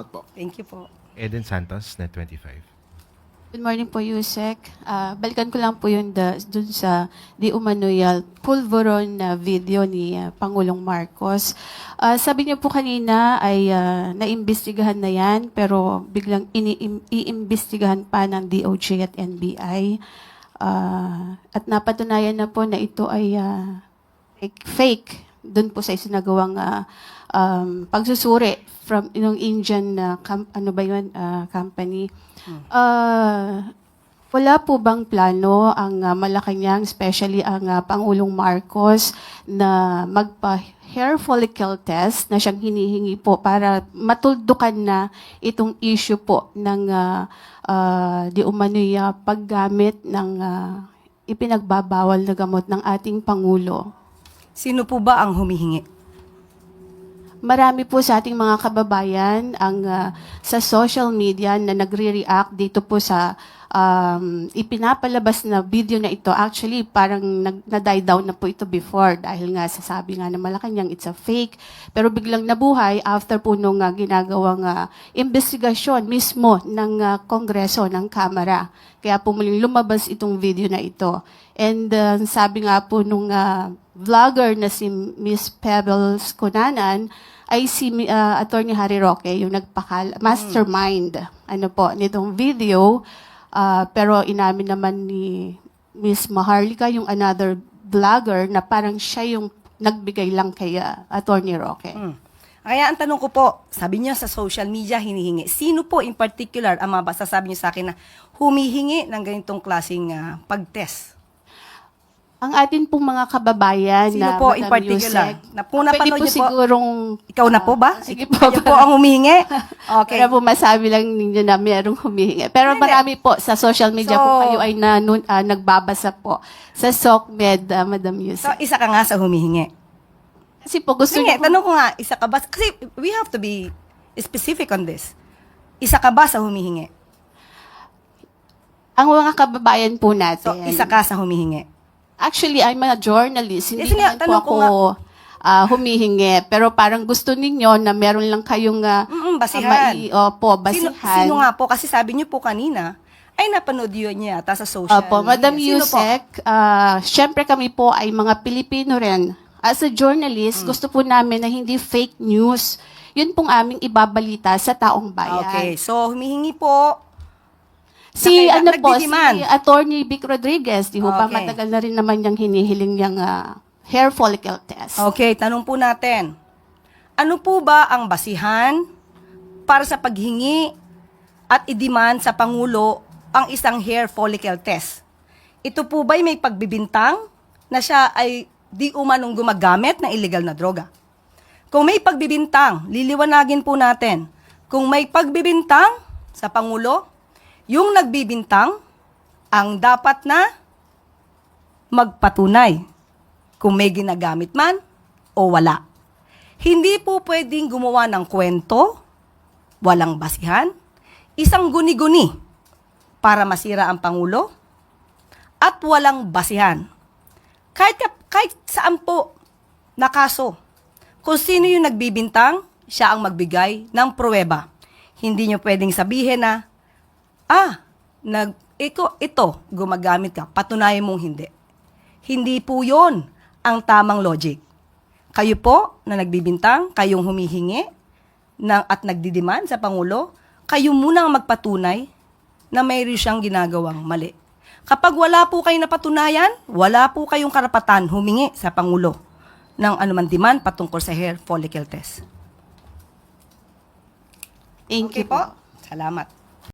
Salamat po. Thank you po. Eden Santos, Net 25. Good morning po, Yusek. Ah, balikan ko lang po yung da, dun sa di umano'y pulveron na video ni ah, Pangulong Marcos. Ah, sabi niyo po kanina ay ah, naimbestigahan na yan, pero biglang iimbestigahan pa ng DOJ at NBI. Ah, at napatunayan na po na ito ay fake, fake doon po sa isinagawang ah, um, pagsusuri from yung Indian na com- ano ba yun, ah, company. Ah, wala po bang plano ang ah, Malacanang, especially ang ah, Pangulong Marcos, na magpa-hair follicle test na siyang hinihingi po para matuldukan na itong issue po ng ah, ah, di umano'y ah, paggamit ng ah, ipinagbabawal na gamot ng ating Pangulo? Sino po ba ang humihingi? Marami po sa ating mga kababayan ang ah, sa social media na nagre-react dito po sa um, ipinapalabas na video na ito. Actually, parang nag, na-die down na po ito before dahil nga sasabi nga na Malacanang it's a fake. Pero biglang nabuhay after po nung ah, ginagawang ah, investigasyon mismo ng ah, Kongreso, ng Kamara. Kaya po muling lumabas itong video na ito. And ah, sabi nga po nung ah, vlogger na si Miss Pebbles Kunanan ay si uh, Attorney Harry Roque, yung nagpakal mastermind ano po nitong video. Ah, pero inamin naman ni Miss Maharlika yung another vlogger na parang siya yung nagbigay lang kay ah, Attorney Roque. Hmm. Kaya ang tanong ko po, sabi niyo sa social media hinihingi. Sino po in particular ang mga sasabi niyo sa akin na humihingi ng ganitong klaseng ah, pag-test? Ang atin pong mga kababayan Sino na po in Madam particular? Yusek, Na po napanood pwede po niyo po? sigurong Ikaw na po ba? Sige po. Kayo po ang humihingi? Okay. Para po masabi lang ninyo na mayroong humihingi. Pero Hindi. marami po sa social media So- kung kayo ay nanun, ah, nagbabasa po sa SOCMED, ah, Madam So, Yusek. isa ka nga sa humihingi. Kasi po gusto Sige, niyo po- tanong ko nga, isa ka ba? Kasi we have to be specific on this. Isa ka ba sa humihingi? ang mga kababayan po natin. So, isa ka sa humihingi. Actually, I'm a journalist. Hindi Yes, nga, naman po tanong ako ko nga. ah, humihingi. Pero parang gusto ninyo na meron lang kayong ah, Mm-mm, basihan. ah, mai- opo, basihan. Sino, sino nga po? Kasi sabi niyo po kanina, ay napanood yun niya yata sa social Opo, Madam media. Sino po? Yusek, ah, syempre kami po ay mga Pilipino rin. As a journalist, gusto po namin na hindi fake news. Yun pong aming ibabalita sa taong bayan. Okay, so humihingi po. Si Na ano po, nagdidiman. si Attorney Vic Rodriguez, di ho ba Okay. matagal na rin naman niyang hinihiling niyang ah, hair follicle test. Okay, tanong po natin. Ano po ba ang basihan para sa paghingi at idiman sa Pangulo ang isang hair follicle test? Ito po ba'y may pagbibintang na siya ay di umanong gumagamit ng illegal na droga? Kung may pagbibintang, liliwanagin po natin. Kung may pagbibintang sa Pangulo, yung nagbibintang ang dapat na magpatunay kung may ginagamit man o wala. Hindi po pwedeng gumawa ng kwento, walang basihan, isang guni-guni para masira ang Pangulo, at walang basihan. Kahit, ka- kahit saan po na kaso, kung sino yung nagbibintang, siya ang magbigay ng pruweba. Hindi nyo pwedeng sabihin na, ah, nag, ito, ito, gumagamit ka, patunayan mong hindi. Hindi po yon ang tamang logic. Kayo po na nagbibintang, kayong humihingi ng, at nagdidiman sa Pangulo, kayo muna ang magpatunay na mayroon siyang ginagawang mali. Kapag wala po kayong napatunayan, wala po kayong karapatan humingi sa Pangulo ng anuman demand patungkol sa hair follicle test. Thank Okay you po. po. Salamat.